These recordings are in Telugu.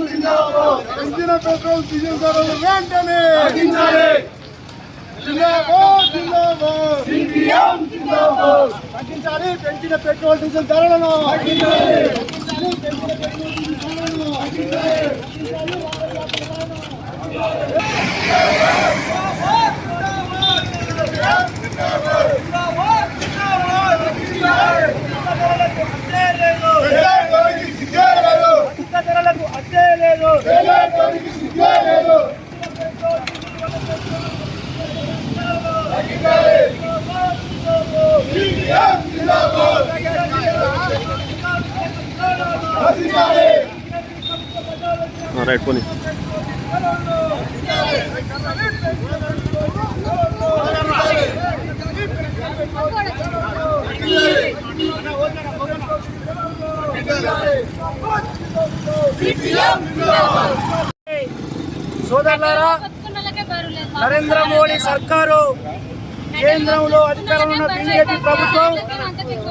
జిందాబాద్ పెట్రోల్ డీజిల్ ధరలు వెంటనే తగ్గించాలి పెంచిన పెట్రోల్ డీజిల్ ధరలను తగ్గించాలి పెంచిన పెట్రోల్ డీజిల్ ధరలను తగ్గించాలి రైట్ పోనీ సోదరులారా నరేంద్ర మోడీ సర్కారు కేంద్రంలో అధికారంలో ఉన్న బీజేపీ ప్రభుత్వం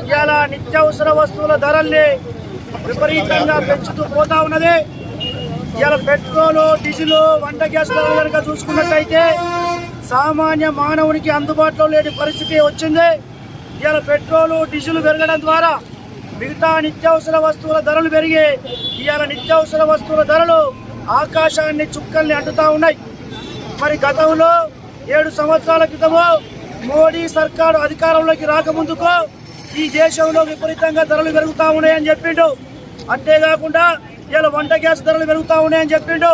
ఇవాళ నిత్యావసర వస్తువుల ధరల్ని విపరీతంగా పెంచుతూ పోతా ఉన్నది. ఇలా పెట్రోలు డీజిల్ వంట గ్యాస్ కనుక చూసుకున్నట్టయితే సామాన్య మానవునికి అందుబాటులో లేని పరిస్థితి వచ్చింది. ఇలా పెట్రోలు డీజిల్ పెరగడం ద్వారా మిగతా నిత్యావసర వస్తువుల ధరలు పెరిగి ఇవాళ నిత్యావసర వస్తువుల ధరలు ఆకాశాన్ని చుక్కల్ని అంటుతా ఉన్నాయి. మరి గతంలో ఏడు సంవత్సరాల క్రితము మోడీ సర్కారు అధికారంలోకి రాకముందుకు ఈ దేశంలో విపరీతంగా ధరలు పెరుగుతా ఉన్నాయని చెప్పిండు. అంతేకాకుండా ఇలా వంట గ్యాస్ ధరలు పెరుగుతూ ఉన్నాయని చెప్పిండు.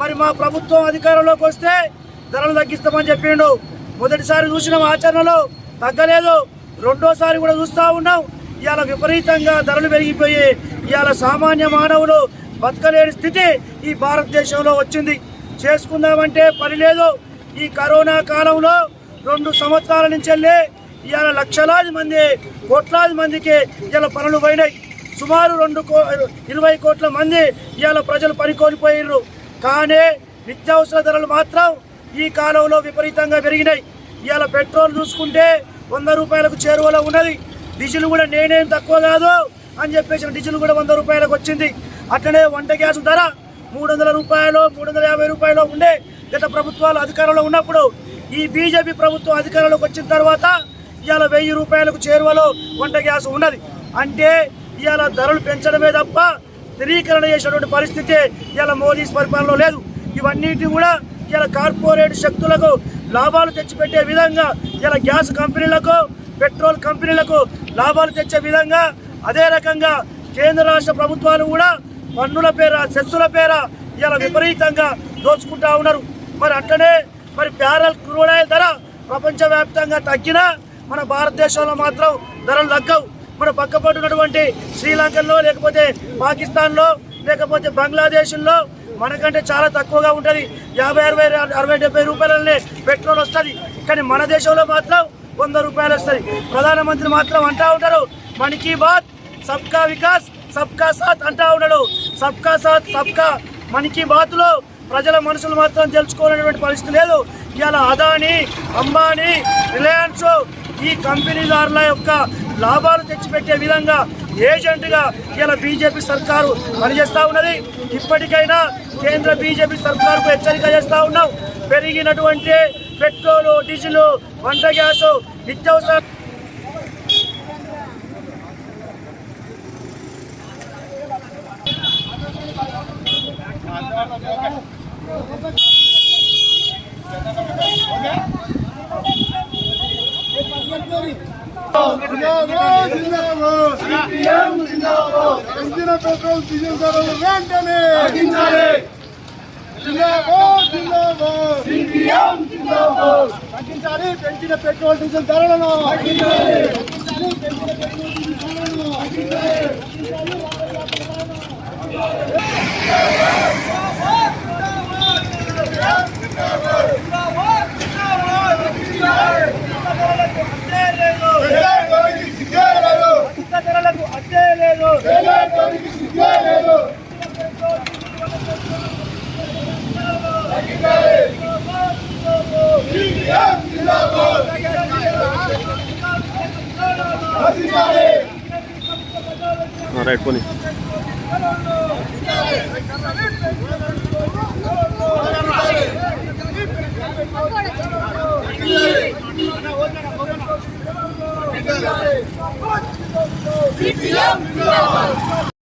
మరి మా ప్రభుత్వం అధికారంలోకి వస్తే ధరలు తగ్గిస్తామని చెప్పిండు. మొదటిసారి చూసిన ఆచరణలో తగ్గలేదు. రెండోసారి కూడా చూస్తూ ఉన్నాం. ఇవాళ విపరీతంగా ధరలు పెరిగిపోయి ఇవాళ సామాన్య మానవులు బతకలేని స్థితి ఈ భారతదేశంలో వచ్చింది. చేసుకుందామంటే పని లేదు. ఈ కరోనా కాలంలో రెండు సంవత్సరాల నుంచి వెళ్ళి ఇవాళ లక్షలాది మంది కోట్లాది మందికి ఇవాళ పనులు పోయినాయి. సుమారు రెండు కో ఇరవై కోట్ల మంది ఇవాళ ప్రజలు పని కానీ నిత్యావసర ధరలు మాత్రం ఈ కాలంలో విపరీతంగా పెరిగినాయి. ఇవాళ పెట్రోల్ చూసుకుంటే వంద రూపాయలకు చేరువలో ఉన్నది. డీజిల్ కూడా నేనేం తక్కువ కాదు అని చెప్పేసి డీజిల్ కూడా వంద రూపాయలకు వచ్చింది. అట్లనే వంట గ్యాస్ ధర మూడు వందల రూపాయలు మూడు వందల యాభై రూపాయలు ఉండే గత ప్రభుత్వాలు అధికారంలో ఉన్నప్పుడు ఈ బీజేపీ ప్రభుత్వం అధికారంలోకి వచ్చిన తర్వాత ఇవాళ వెయ్యి రూపాయలకు చేరువలో వంట గ్యాస్ ఉన్నది. అంటే ఇవాళ ధరలు పెంచడమే తప్ప స్థిరీకరణ చేసినటువంటి పరిస్థితి ఇలా మోదీ పరిపాలనలో లేదు. ఇవన్నిటి కూడా ఇలా కార్పొరేట్ శక్తులకు లాభాలు తెచ్చిపెట్టే విధంగా ఇలా గ్యాస్ కంపెనీలకు పెట్రోల్ కంపెనీలకు లాభాలు తెచ్చే విధంగా అదే రకంగా కేంద్ర రాష్ట్ర ప్రభుత్వాలు కూడా పన్నుల పేర సెస్సుల పేర ఇలా విపరీతంగా దోచుకుంటా ఉన్నారు. మరి అట్లనే మరి బ్యారల్ క్రూడ్ ఆయిల్ ధర ప్రపంచవ్యాప్తంగా తగ్గినా మన భారతదేశంలో మాత్రం ధరలు తగ్గవు. మన పక్కపట్టున్నటువంటి శ్రీలంకలో లేకపోతే పాకిస్తాన్లో లేకపోతే బంగ్లాదేశ్లో మనకంటే చాలా తక్కువగా ఉంటుంది. యాభై అరవై అరవై డెబ్బై రూపాయలనే పెట్రోల్ వస్తుంది. కానీ మన దేశంలో మాత్రం వంద రూపాయలు వస్తుంది. ప్రధానమంత్రి మాత్రం అంటా ఉంటారు మన్ కీ బాత్ సబ్కా వికాస్ సబ్కా సాత్ అంటా ఉన్నాడు సబ్కా సాత్ సబ్కా మన్ కీ బాత్లో ప్రజల మనసులు మాత్రం తెలుసుకోవాలనేటువంటి పరిస్థితి లేదు. ఇవాళ అదాని అంబానీ రిలయన్స్ ఈ కంపెనీదారుల యొక్క లాభాలు తెచ్చిపెట్టే విధంగా ఏజెంట్గా ఇలా బీజేపీ సర్కారు పనిచేస్తూ ఉన్నది ఇప్పటికైనా కేంద్ర బీజేపీ సర్కారుకు హెచ్చరిక చేస్తూ ఉన్నాం పెరిగినటువంటి పెట్రోలు డీజిల్ వంట గ్యాస్ నిత్యావసర Okay. పెట్రోల్ డీజిల్ ధరలు వెంటనే తగ్గించాలి పెంచిన పెట్రోల్ డీజిల్ ధరలను తగ్గించాలి తగ్గించాలి పెంచిన పెట్రోల్ డీజిల్ ధరలను తగ్గించాలి పేదవాడికి సిగ్గే లేదు ధరలకు అడ్డే లేదు పేదవాడికి సిగ్గే లేదు తగ్గించాలి రైట్ పోనీ సిపిఎం